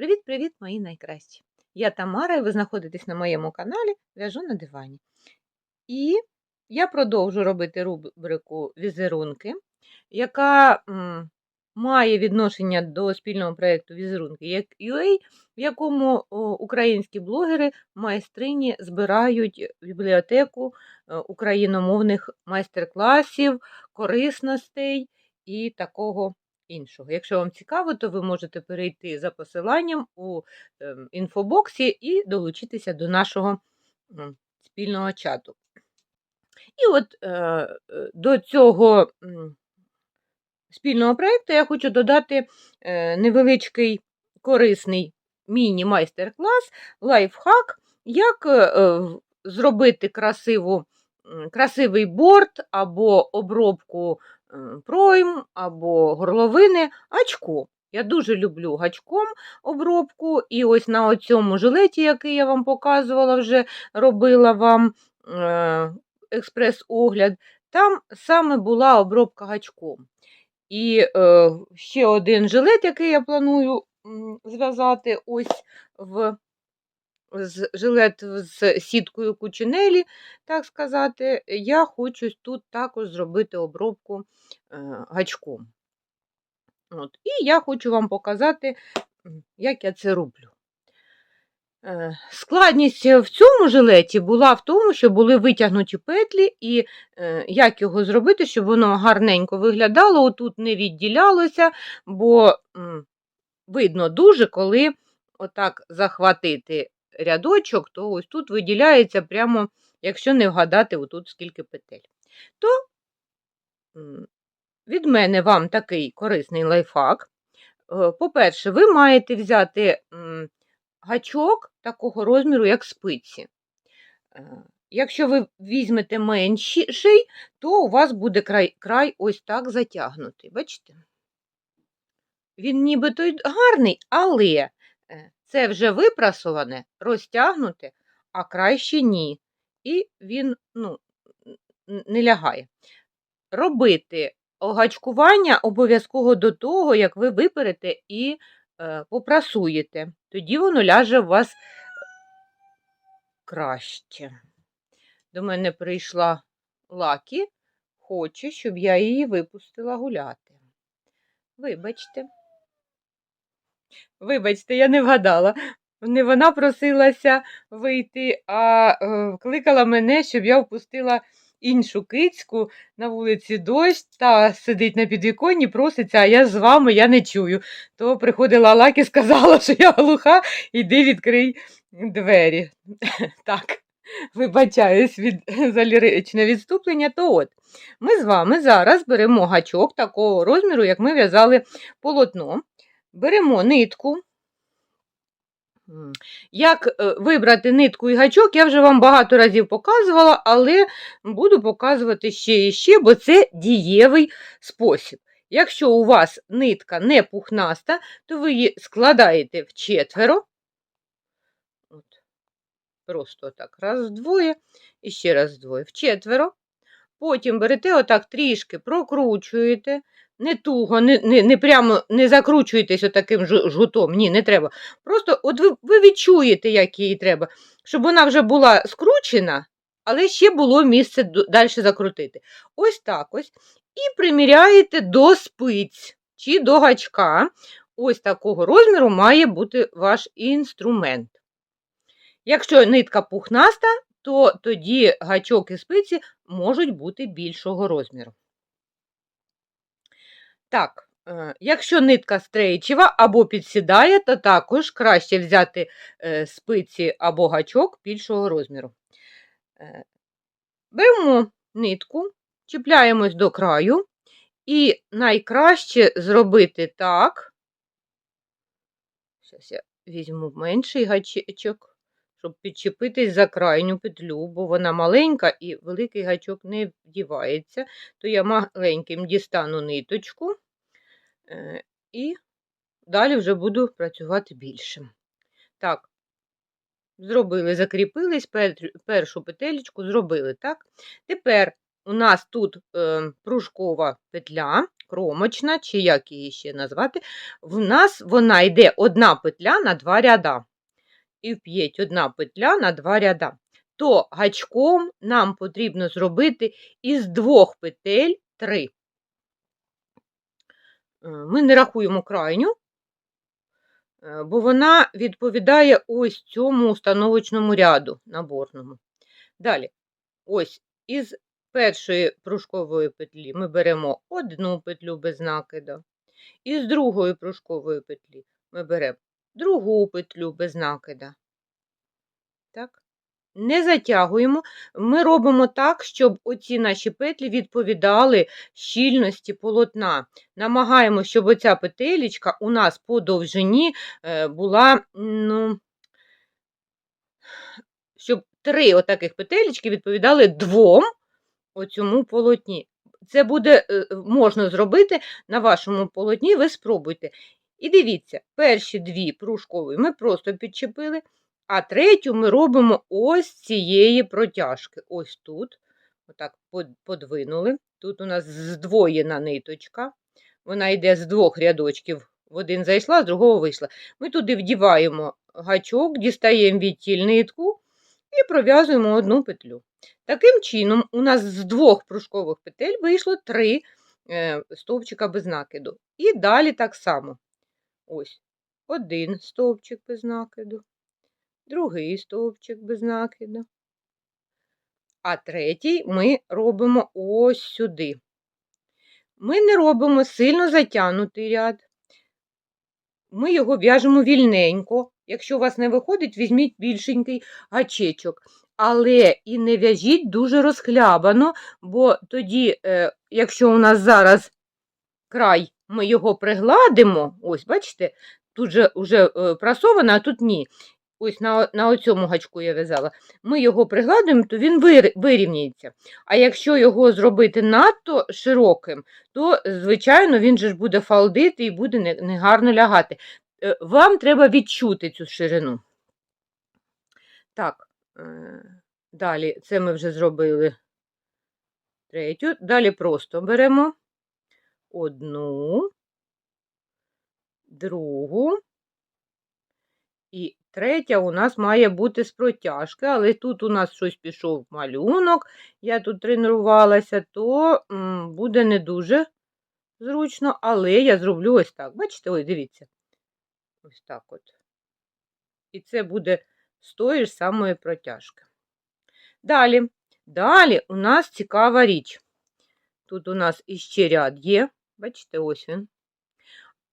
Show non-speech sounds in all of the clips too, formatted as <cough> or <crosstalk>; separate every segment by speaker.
Speaker 1: Привіт-привіт, мої найкращі! Я Тамара, і ви знаходитесь на моєму каналі В'яжу на дивані. І я продовжу робити рубрику візерунки, яка м, має відношення до спільного проєкту візерунки як UA, в якому українські блогери майстрині збирають бібліотеку е, україномовних майстер-класів, корисностей і такого іншого. Якщо вам цікаво, то ви можете перейти за посиланням у ем, інфобоксі і долучитися до нашого спільного чату. І от е, е, до цього спільного проєкту я хочу додати е, невеличкий корисний міні-майстер-клас, лайфхак, як зробити красиву, красивий борт або обробку пройм, або горловини гачком. Я дуже люблю гачком обробку, і ось на цьому жилеті, який я вам показувала, вже робила вам е, експрес-огляд, там саме була обробка гачком. І е, ще один жилет, який я планую зв'язати, ось в жилет з сіткою кучинелі, так сказати, я хочу тут також зробити обробку е, гачком. От. І я хочу вам показати, як я це роблю. Е, Складність в цьому жилеті була в тому, що були витягнуті петлі, і е, як його зробити, щоб воно гарненько виглядало, отут не відділялося, бо видно дуже, коли отак захватити рядочок, то ось тут виділяється прямо, якщо не вгадати, отут скільки петель. То від мене вам такий корисний лайфхак. Е, По-перше, ви маєте взяти гачок такого розміру, як спиці. Е, Якщо ви візьмете менший, то у вас буде край, край ось так затягнутий. Бачите? Він нібито гарний, але е, це вже випрасоване, розтягнуте, а краще ні. І він ну, не лягає. Робити огачкування обов'язково до того, як ви виперете і е, попрасуєте. Тоді воно ляже у вас краще. До мене прийшла Лакі, хоче, щоб я її випустила гуляти. Вибачте. Вибачте, я не вгадала. Не вона просилася вийти, а е, кликала мене, щоб я впустила іншу кицьку на вулиці дощ та сидить на підвіконні, проситься, а я з вами я не чую. То приходила Лакі, сказала, що я глуха, іди відкрий двері. <laughs> Так, вибачаюсь від за ліричне відступлення. То от, ми з вами зараз беремо гачок такого розміру, як ми в'язали полотно. Беремо нитку. Як е, вибрати нитку і гачок, я вже вам багато разів показувала, але буду показувати ще і ще, бо це дієвий спосіб. Якщо у вас нитка не пухнаста, то ви її складаєте в четверо. Просто так, раз вдвоє, і ще раз вдвоє, в четверо. Потім берете отак трішки, прокручуєте, не туго, не, не, не прямо не закручуєтесь отаким жгутом, ні, не треба. Просто от ви, ви відчуєте, як її треба, щоб вона вже була скручена, але ще було місце далі закрутити. Ось так ось. І приміряєте до спиць чи до гачка. Ось такого розміру має бути ваш інструмент. Якщо нитка пухнаста, то тоді гачок і спиці можуть бути більшого розміру. Так, е, якщо нитка стрейчева або підсідає, то також краще взяти е, спиці або гачок більшого розміру. Е, Беремо нитку, чіпляємось до краю, і найкраще зробити так. Зараз я візьму менший гачок, щоб підчепитись за крайню петлю, бо вона маленька і великий гачок не вдівається, то я маленьким дістану ниточку е, і далі вже буду працювати більшим. Так, зробили, закріпились, першу петелечку зробили, так? Тепер у нас тут е, пружкова петля, кромочна, чи як її ще назвати, в нас вона йде одна петля на два ряда. І вп'єть одна петля на два ряда. То гачком нам потрібно зробити із двох петель три. Е, Ми не рахуємо крайню, е, бо вона відповідає ось цьому установочному ряду наборному. Далі, ось із першої пружкової петлі ми беремо одну петлю без накиду. Із другої пружкової петлі ми беремо другу петлю без накида. Так? Не затягуємо. Ми робимо так, щоб оці наші петлі відповідали щільності полотна. Намагаємося, щоб оця петелечка у нас по довжині е, була, ну, щоб три отаких петелечки відповідали двом оцьому полотні. Це буде е, можна зробити на вашому полотні, ви спробуйте. І дивіться, перші дві пружкові ми просто підчепили, а третю ми робимо ось цієї протяжки. Ось тут. Отак подвинули. Тут у нас здвоєна ниточка. Вона йде з двох рядочків. В один зайшла, з другого вийшла. Ми туди вдіваємо гачок, дістаємо відтіль нитку і пров'язуємо одну петлю. Таким чином, у нас з двох пружкових петель вийшло три е, стовпчика без накиду. І далі так само. Ось один стовпчик без накиду, другий стовпчик без накиду. А третій ми робимо ось сюди. Ми не робимо сильно затягнутий ряд. Ми його в'яжемо вільненько. Якщо у вас не виходить, візьміть більшенький гачечок. Але і не в'яжіть дуже розхлябано, бо тоді, е, якщо у нас зараз край, ми його пригладимо, ось, бачите, тут же вже е, прасовано, а тут ні. Ось на, на оцьому гачку я в'язала. Ми його пригладуємо, то він вир- вирівняється. А якщо його зробити надто широким, то, звичайно, він же ж буде фалдити і буде не- негарно лягати. Е, Вам треба відчути цю ширину. Так, е, далі це ми вже зробили третю. Далі просто беремо одну, другу. І третя у нас має бути з протяжки, але тут у нас щось пішов малюнок, я тут тренувалася, то м, буде не дуже зручно, але я зроблю ось так. Бачите, ось дивіться. Ось так от. І це буде з тої ж самої протяжки. Далі. Далі у нас цікава річ. Тут у нас іще ряд є, бачите, ось він.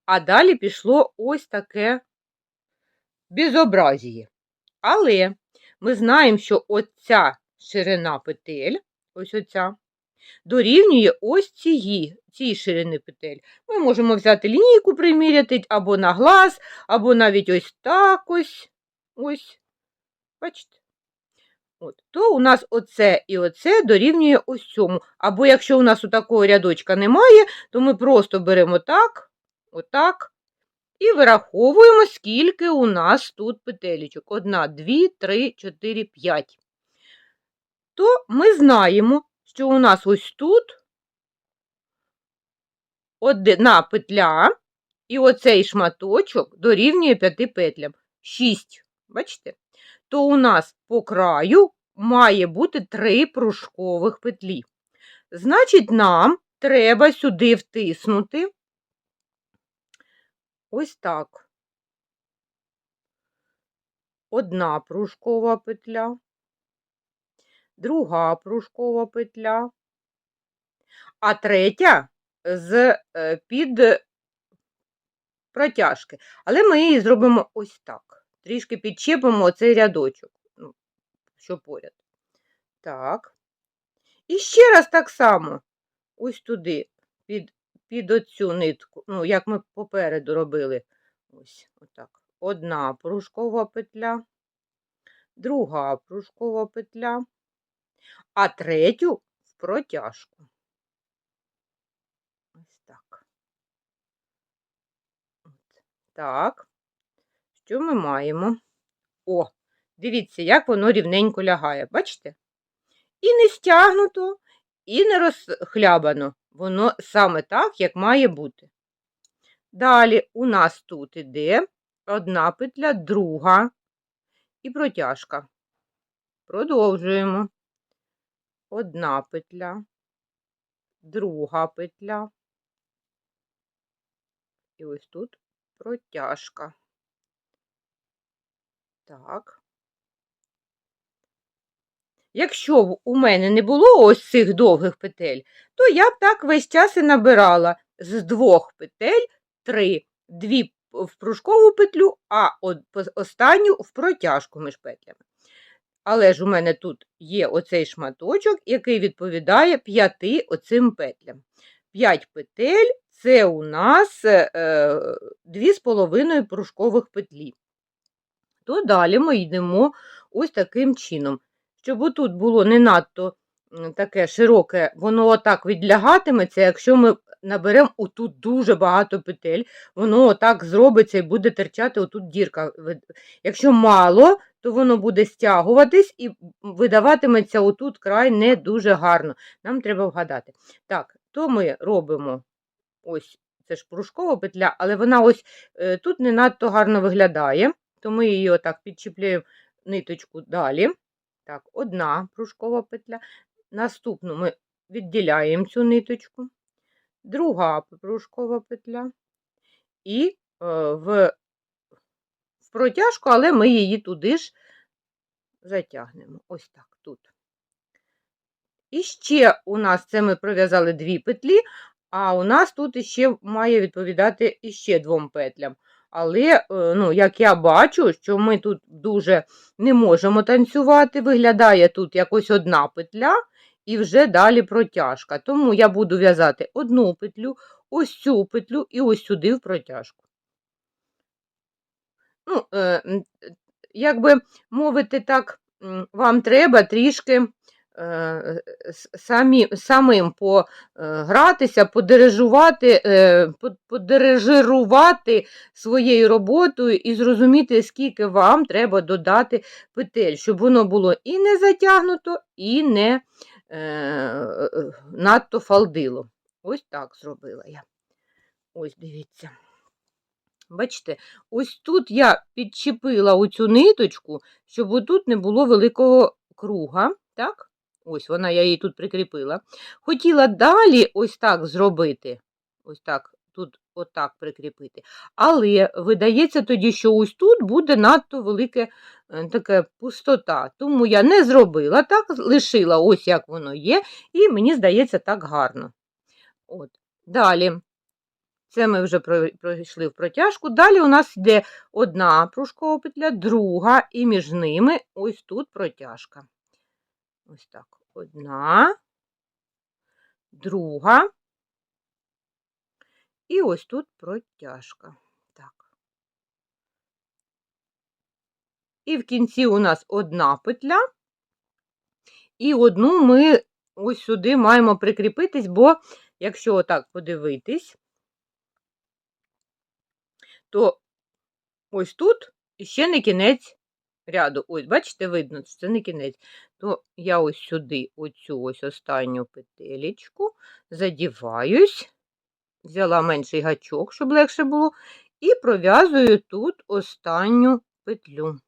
Speaker 1: А далі пішло ось таке безобразіє. Але ми знаємо, що оця ширина петель, ось оця, дорівнює ось цієї, цій ширини петель. Ми можемо взяти лінійку, приміряти або на глаз, або навіть ось так ось. Ось. Бачите? От. То у нас оце і оце дорівнює ось цьому. Або якщо у нас у такого рядочка немає, то ми просто беремо так, отак, і вираховуємо, скільки у нас тут петелечок. Одна, дві, три, чотири, п'ять. То ми знаємо, що у нас ось тут одна петля, і оцей шматочок дорівнює п'яти петлям. Шість. Бачите? То у нас по краю має бути три пружкових петлі. Значить, нам треба сюди втиснути ось так. Одна пружкова петля, друга пружкова петля, а третя з е, під протяжки. Але ми її зробимо ось так. Трішки підчепимо цей рядочок, ну, що поряд. Так. І ще раз так само, ось туди, під, під оцю нитку, ну, як ми попереду робили. Ось отак. Одна пружкова петля, друга пружкова петля, а третю в протяжку. Ось так. Так. Що ми маємо? О, дивіться, як воно рівненько лягає. Бачите? І не стягнуто, і не розхлябано. Воно саме так, як має бути. Далі у нас тут іде одна петля, друга і протяжка. Продовжуємо. Одна петля, друга петля. І ось тут протяжка. Так. Якщо у мене не було ось цих довгих петель, то я б так весь час і набирала з двох петель три, дві в пружкову петлю, а останню в протяжку між петлями. Але ж у мене тут є оцей шматочок, який відповідає п'яти оцим петлям. П'ять петель це у нас е, дві з половиною пружкових петлі. То далі ми йдемо ось таким чином. Щоб отут було не надто таке широке, воно отак відлягатиметься, якщо ми наберемо отут дуже багато петель, воно отак зробиться і буде терчати отут дірка. Якщо мало, то воно буде стягуватись і видаватиметься отут край не дуже гарно. Нам треба вгадати. Так, то ми робимо ось це ж пружкова петля, але вона ось е, тут не надто гарно виглядає, то ми її отак підчіпляємо ниточку далі. Так, одна пружкова петля. Наступну ми відділяємо цю ниточку, друга пружкова петля. І е, в, в протяжку, але ми її туди ж затягнемо. Ось так тут. І ще у нас це ми пров'язали дві петлі, а у нас тут іще має відповідати іще двом петлям. Але, е, ну, як я бачу, що ми тут дуже не можемо танцювати, виглядає тут якось одна петля і вже далі протяжка. Тому я буду в'язати одну петлю, ось цю петлю і ось сюди в протяжку. Ну, е, м, е, як би мовити так, вам треба трішки самі, самим погратися, подирижувати, е, подирижирувати своєю роботою і зрозуміти, скільки вам треба додати петель, щоб воно було і не затягнуто, і не е, е, надто фалдило. Ось так зробила я. Ось дивіться. Бачите, ось тут я підчепила оцю ниточку, щоб отут не було великого круга. Так? Ось вона, я її тут прикріпила. Хотіла далі ось так зробити. Ось так, тут отак прикріпити. Але видається тоді, що ось тут буде надто велика така пустота. Тому я не зробила так, лишила ось як воно є, і мені здається так гарно. От. Далі. Це ми вже пройшли в протяжку. Далі у нас йде одна пружкова петля, друга, і між ними ось тут протяжка. Ось так. Одна, друга. І ось тут протяжка. Так. І в кінці у нас одна петля. І одну ми ось сюди маємо прикріпитись, бо якщо отак подивитись, то ось тут ще не кінець ряду. Ось, бачите, видно, це не кінець. То я ось сюди, оцю ось останню петелечку, задіваюсь, взяла менший гачок, щоб легше було, і пров'язую тут останню петлю.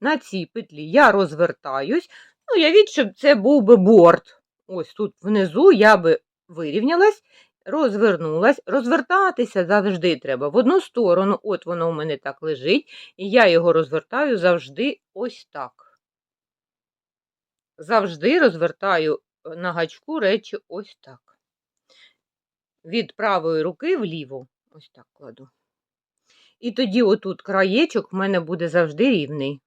Speaker 1: На цій петлі я розвертаюсь. Ну, явіть, щоб це був би борт. Ось тут внизу я би вирівнялась, розвернулась. Розвертатися завжди треба в одну сторону. От воно у мене так лежить, і я його розвертаю завжди ось так. Завжди розвертаю е, на гачку речі ось так. Від правої руки вліву. Ось так кладу. І тоді отут краєчок в мене буде завжди рівний.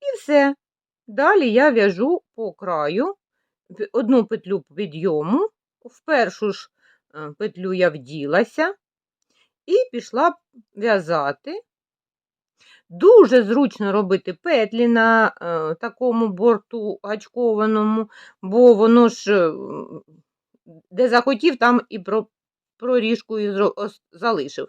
Speaker 1: І все. Далі я в'яжу по краю одну петлю підйому, в першу ж е, петлю я вділася і пішла в'язати. Дуже зручно робити петлі на е, такому борту гачкованому, бо воно ж е, де захотів, там і про, проріжку і зро- ос- залишив.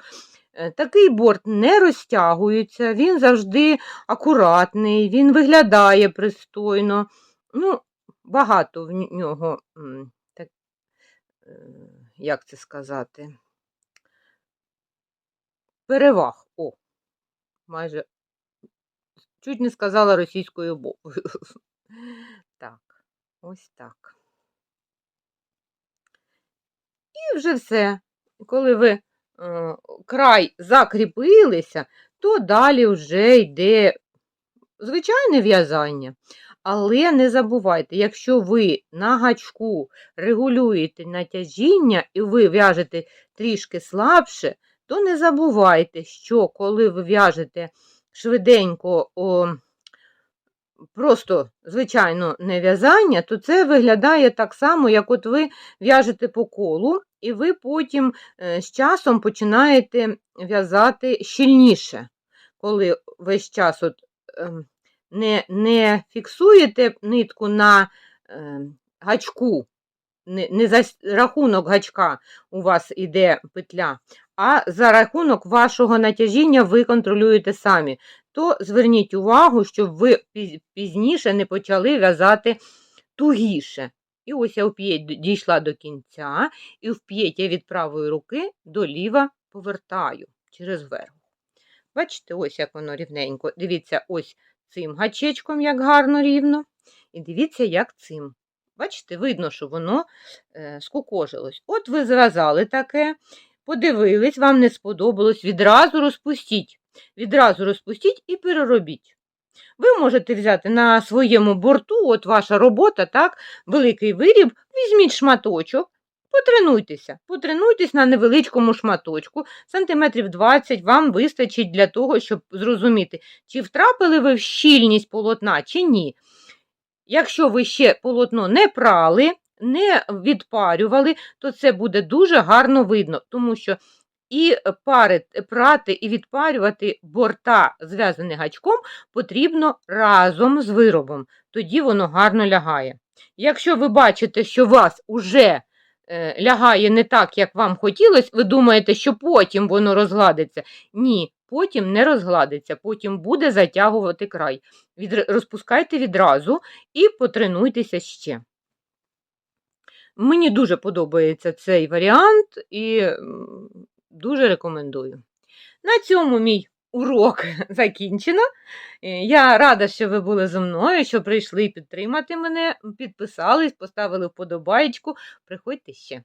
Speaker 1: Е, Такий борт не розтягується, він завжди акуратний, він виглядає пристойно. Ну, багато в нього так, е, як це сказати, переваг. О, майже чуть не сказала російською мовою. <laughs> Так, ось так. І вже все. Коли ви край закріпилися, то далі вже йде звичайне в'язання. Але не забувайте, якщо ви на гачку регулюєте натяжіння і ви в'яжете трішки слабше, то не забувайте, що коли ви в'яжете швиденько о, просто, звичайно, не в'язання, то це виглядає так само, як от ви в'яжете по колу, і ви потім е, з часом починаєте в'язати щільніше, коли весь час от, ем, не, не фіксуєте нитку на е, гачку, не, не за рахунок гачка у вас іде петля, а за рахунок вашого натяжіння ви контролюєте самі. То зверніть увагу, щоб ви пізніше не почали в'язати тугіше. І ось я вп'єть дійшла до кінця, і вп'єть я від правої руки до ліва повертаю через верх. Бачите, ось як воно рівненько. Дивіться, ось цим гачечком, як гарно рівно. І дивіться, як цим. Бачите, видно, що воно е, скукожилось. От ви зв'язали таке, подивились, вам не сподобалось, відразу розпустіть. Відразу розпустіть і переробіть. Ви можете взяти на своєму борту, от ваша робота, так, великий виріб, візьміть шматочок, потренуйтеся, потренуйтесь на невеличкому шматочку, сантиметрів 20 вам вистачить для того, щоб зрозуміти, чи втрапили ви в щільність полотна, чи ні. Якщо ви ще полотно не прали, не відпарювали, то це буде дуже гарно видно, тому що і пари, прати і відпарювати борта, зв'язані гачком, потрібно разом з виробом. Тоді воно гарно лягає. Якщо ви бачите, що вас уже е, лягає не так, як вам хотілося, ви думаєте, що потім воно розгладиться. Ні, потім не розгладиться, потім буде затягувати край. Розпускайте відразу і потренуйтеся ще. Мені дуже подобається цей варіант і дуже рекомендую. На цьому мій урок <laughs> закінчено. Е, Я рада, що ви були зі мною, що прийшли підтримати мене, підписались, поставили вподобаєчку. Приходьте ще.